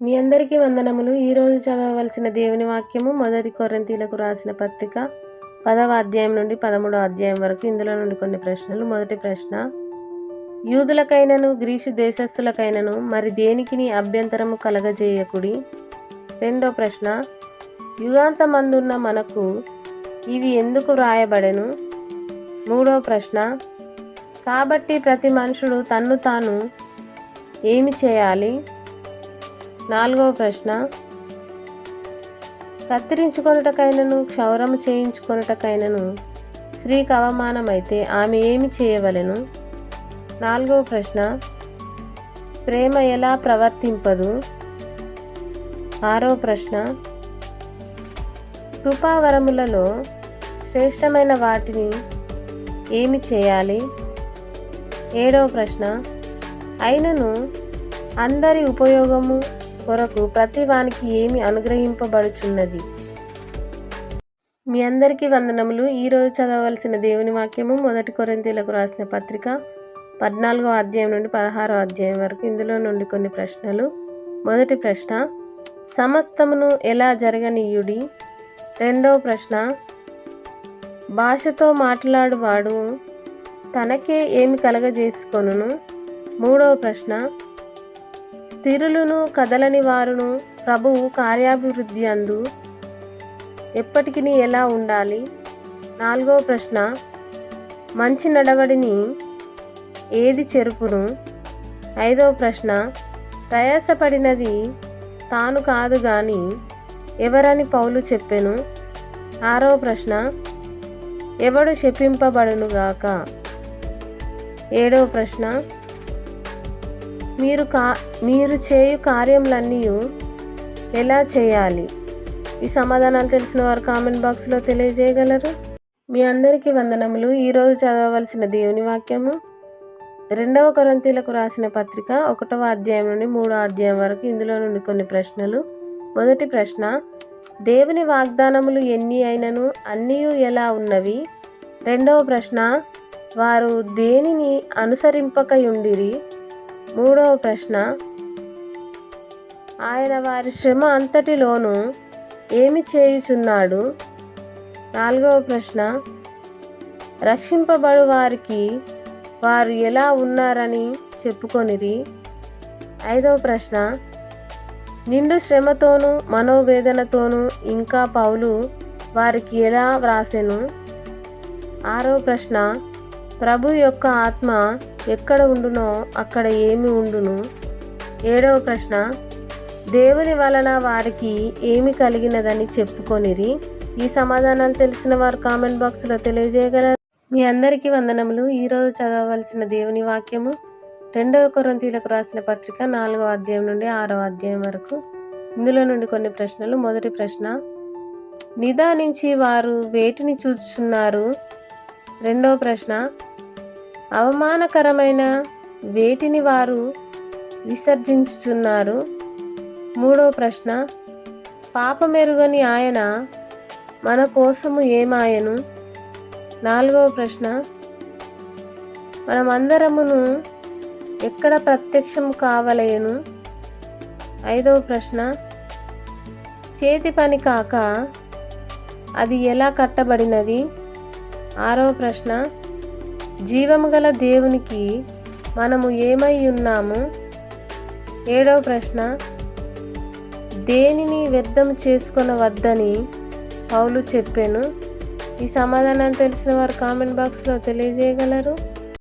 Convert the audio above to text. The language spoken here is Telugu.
మీ అందరికీ వందనములు. ఈరోజు చదవవలసిన దేవుని వాక్యము మొదటి కొరంతీలకు రాసిన పత్రిక పదవ అధ్యాయం నుండి పదమూడవ అధ్యాయం వరకు. ఇందులో నుండి కొన్ని ప్రశ్నలు. మొదటి ప్రశ్న యూదులకైనను గ్రీసు దేశస్థులకైనను మరి దేనికిని అభ్యంతరము కలగజేయకుడి? రెండో ప్రశ్న యుగాంతమందున్న మనకు ఇవి ఎందుకు వ్రాయబడెను మూడో ప్రశ్న కాబట్టి ప్రతి మనుషుడు తన్ను తాను ఏమి చేయాలి? నాలుగవ ప్రశ్న. కత్తిరించుకొనుటకైనను క్షౌరము చేయించుకొనుటకైనను స్త్రీకి అవమానమైతే ఆమె ఏమి చేయవలెను? నాలుగవ ప్రశ్న. ప్రేమ ఎలా ప్రవర్తింపదు? ఆరో ప్రశ్న. కృపావరములలో శ్రేష్టమైన వాటిని ఏమి చేయాలి? ఏడవ ప్రశ్న. అయినను అందరి ఉపయోగము కొరకు ప్రతి వానికి ఏమి అనుగ్రహింపబడుచున్నది? మీ అందరికీ వందనములు. ఈరోజు చదవలసిన దేవుని వాక్యము మొదటి కొరింతీలకు రాసిన పత్రిక పద్నాలుగో అధ్యాయం నుండి పదహారో అధ్యాయం వరకు. ఇందులో నుండి కొన్ని ప్రశ్నలు. మొదటి ప్రశ్న సమస్తమును ఎలా జరగనీయుడి? రెండవ ప్రశ్న భాషతో మాట్లాడువాడు తనకే ఏమి కలగజేసుకొను మూడవ ప్రశ్న స్థిరులను కదలని వారును ప్రభువు కార్యాభివృద్ధి అందు ఎప్పటికీ ఎలా ఉండాలి? నాలుగవ ప్రశ్న. మంచి నడవడిని ఏది చెరుపును? ఐదవ ప్రశ్న. ప్రయాసపడినది తాను కాదు గాని ఎవరని పౌలు చెప్పెను. ఆరవ ప్రశ్న. ఎవడు శపింపబడునుగాక ఏడవ ప్రశ్న. మీరు కా మీరు చేయు కార్యములన్నీ ఎలా చేయాలి? ఈ సమాధానాలు తెలిసిన వారు కామెంట్ బాక్స్లో తెలియజేయగలరు. మీ అందరికీ వందనములు. ఈరోజు చదవవలసిన దేవుని వాక్యము రెండవ కొరంతీలకు రాసిన పత్రిక ఒకటవ అధ్యాయం నుండి మూడో అధ్యాయం వరకు ఇందులో నుండి కొన్ని ప్రశ్నలు. మొదటి ప్రశ్న దేవుని వాగ్దానములు ఎన్ని అయినను అన్నీ ఎలా ఉన్నవి? రెండవ ప్రశ్న వారు దేనిని అనుసరింపకయుండిరి? మూడవ ప్రశ్న. ఆయన వారి శ్రమ అంతటిలోనూ ఏమి చేయుచున్నాడు? నాలుగవ ప్రశ్న. రక్షింపబడు వారికి వారు ఎలా ఉన్నారని చెప్పుకొనిరి. ఐదవ ప్రశ్న. నిండు శ్రమతోనూ మనోవేదనతోనూ ఇంకా పౌలు వారికి ఎలా వ్రాసెను? ఆరవ ప్రశ్న. ప్రభు యొక్క ఆత్మ ఎక్కడ ఉండునో అక్కడ ఏమి ఉండును? ఏడవ ప్రశ్న దేవుని వలన వారికి ఏమి కలిగినదని చెప్పుకొనిరి. ఈ సమాధానాలు తెలిసిన వారు కామెంట్ బాక్స్లో తెలియజేయగలరు. మీ అందరికీ వందనములు. ఈరోజు చదవవలసిన దేవుని వాక్యము రెండవ కొరంతీలకు రాసిన పత్రిక నాలుగవ అధ్యాయం నుండి ఆరవ అధ్యాయం వరకు. ఇందులో నుండి కొన్ని ప్రశ్నలు. మొదటి ప్రశ్న నిదానించి వారు వేటిని చూస్తున్నారు రెండవ ప్రశ్న అవమానకరమైన వేటిని వారు విసర్జించుచున్నారు? మూడవ ప్రశ్న. పాపమెరుగని ఆయన మన కోసము ఏమాయను? నాలుగవ ప్రశ్న. మనమందరమును ఎక్కడ ప్రత్యక్షం కావలేను? ఐదవ ప్రశ్న. చేతి పని కాక అది ఎలా కట్టబడినది? ఆరవ ప్రశ్న. జీవము గల దేవునికి మనము ఏమై ఉన్నాము? ఏడవ ప్రశ్న. దేనిని వ్యర్థం చేసుకొనవద్దని పౌలు చెప్పాను. ఈ సమాధానం తెలిసిన వారు కామెంట్ బాక్స్లో తెలియజేయగలరు.